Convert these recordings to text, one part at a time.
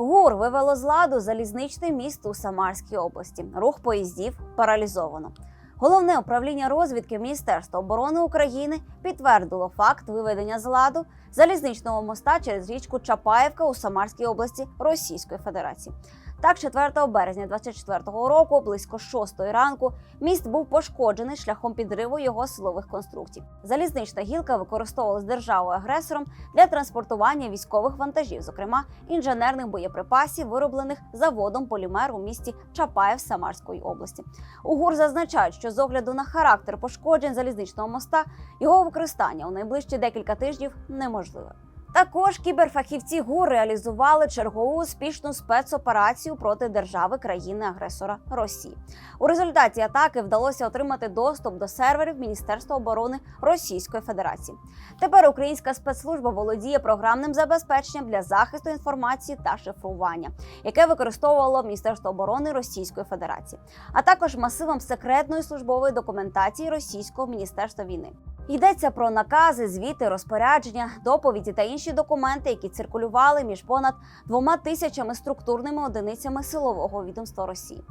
ГУР вивело з ладу залізничний міст у Самарській області. Рух поїздів паралізовано. Головне управління розвідки Міністерства оборони України підтвердило факт виведення з ладу залізничного моста через річку Чапаєвка у Самарській області Російської Федерації. Так, 4 березня 2024 року, близько 6 ранку, міст був пошкоджений шляхом підриву його силових конструкцій. Залізнична гілка використовувалась державою агресором для транспортування військових вантажів, зокрема інженерних боєприпасів, вироблених заводом полімер у місті Чапаєв Самарської області. У ГУР зазначають, що з огляду на характер пошкоджень залізничного моста його використання у найближчі декілька тижнів неможливе. Також кіберфахівці ГУР реалізували чергову успішну спецоперацію проти держави країни-агресора Росії. У результаті атаки вдалося отримати доступ до серверів Міністерства оборони Російської Федерації. Тепер українська спецслужба володіє програмним забезпеченням для захисту інформації та шифрування, яке використовувало Міністерство оборони Російської Федерації, а також масивом секретної службової документації Російського міністерства війни. Йдеться про накази, звіти, розпорядження, доповіді та інші документи, які циркулювали між понад двома тисячами структурними одиницями силового відомства Росії.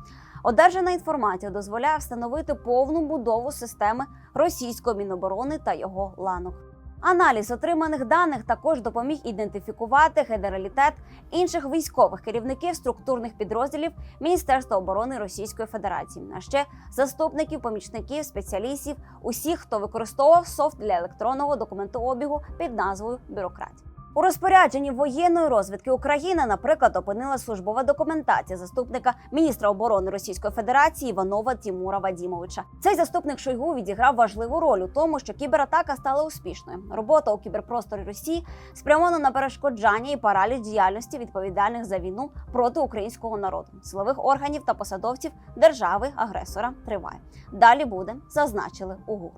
Одержана інформація дозволяє встановити повну будову системи російського міноборони та його ланок. Аналіз отриманих даних також допоміг ідентифікувати генералітет інших військових керівників структурних підрозділів Міністерства оборони Російської Федерації, а ще заступників, помічників, спеціалістів, усіх, хто використовував софт для електронного документообігу під назвою бюрократія. У розпорядженні воєнної розвідки України, наприклад, опинила службова документація заступника міністра оборони Російської Федерації Іванова Тімура Вадімовича. Цей заступник Шойгу відіграв важливу роль у тому, що кібератака стала успішною. Робота у кіберпросторі Росії спрямована на перешкоджання і параліч діяльності відповідальних за війну проти українського народу, силових органів та посадовців держави агресора триває. Далі буде зазначили у ГУР.